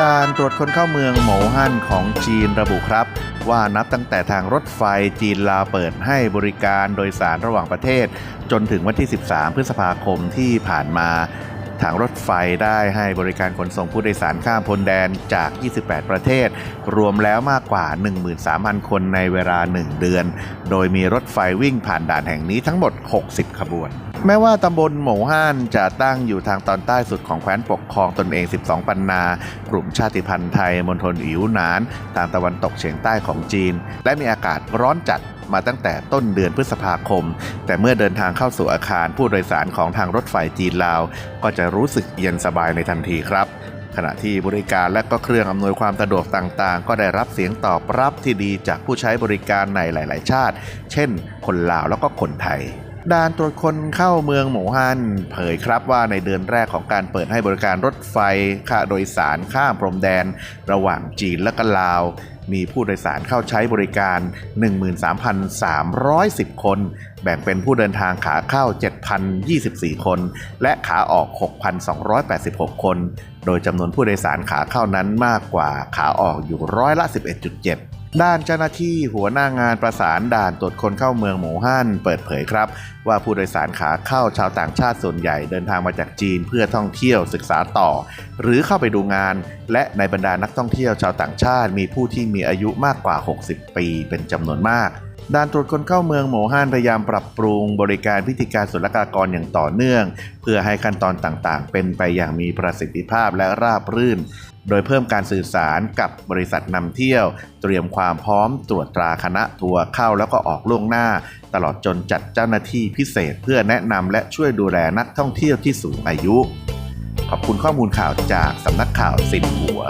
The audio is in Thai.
ด่านตรวจคนเข้าเมืองโหมฮั่นของจีนระบุครับ ว่านับตั้งแต่ทางรถไฟจีนลาวเปิดให้บริการโดยสารระหว่างประเทศ จนถึงวันที่ 13 พฤษภาคมที่ผ่านมา ทางรถไฟได้ให้บริการขนส่งผู้โดยสารข้ามพรมแดนจาก 28 ประเทศ รวมแล้วมากกว่า 13,000 คนในเวลา 1 เดือน โดยมีรถไฟวิ่งผ่านด่านแห่งนี้ทั้งหมด 60 ขบวนแม้ว่าตำบลหมู่ห้านจะตั้งอยู่ทางตอนใต้สุดของแคว้นปกครองตนเอง 12 ปันนา กลุ่มชาติพันธุ์ไทยมณฑลอิ๋วหนาน ทางตะวันตกเฉียงใต้ของจีน และมีอากาศร้อนจัด มาตั้งแต่ต้นเดือนพฤษภาคม แต่เมื่อเดินทางเข้าสู่อาคารผู้โดยสารของทางรถไฟจีนลาว ก็จะรู้สึกเย็นสบายในทันทีครับ ขณะที่บริการและก็เครื่องอำนวยความสะดวกต่างๆ ก็ได้รับเสียงตอบรับที่ดีจากผู้ใช้บริการในหลาย ๆ ชาติ เช่น คนลาวแล้วก็คนไทย ด่านตรวจคนเข้าเมืองหมู่ฮั่นเผยครับว่าในเดือนแรกของการเปิดให้บริการรถไฟค่าโดยสารข้ามพรมแดน ระหว่างจีนและก็ลาว มีผู้โดยสารเข้าใช้บริการ 13,310 คน แบ่งเป็นผู้เดินทางขาเข้า 7,024 คน และขาออก 6,286 คน โดยจำนวนผู้โดยสารขาเข้านั้นมากกว่าขาออกอยู่ร้อยละ 11.7 ด้านเจ้าหน้าที่หัวหน้างานประสานด่านตรวจคนเข้าเมืองหมู่ฮั่นเปิดเผยครับ ว่าผู้โดยสารขาเข้าชาวต่างชาติส่วนใหญ่เดินทางมาจากจีนเพื่อท่องเที่ยวศึกษาต่อ หรือเข้าไปดูงาน และในบรรดานักท่องเที่ยวชาวต่างชาติ มีผู้ที่มีอายุมากกว่า 60 ปีเป็นจำนวนมาก ด่านตรวจคนเข้าเมืองหมู่ฮั่นพยายามปรับปรุงบริการพิธีการศุลกากรอย่างต่อเนื่อง เพื่อให้ขั้นตอนต่างๆ เป็นไปอย่างมีประสิทธิภาพและราบรื่น โดยเพิ่มการสื่อสารกับบริษัทนำเที่ยว เตรียมความพร้อมตรวจตราคณะทัวร์เข้าแล้วก็ออกล่วงหน้า ตลอดจนจัดเจ้าหน้าที่พิเศษเพื่อแนะนำและช่วยดูแลนักท่องเที่ยวที่สูงอายุ ขอบคุณข้อมูลข่าวจากสำนักข่าวสินหัว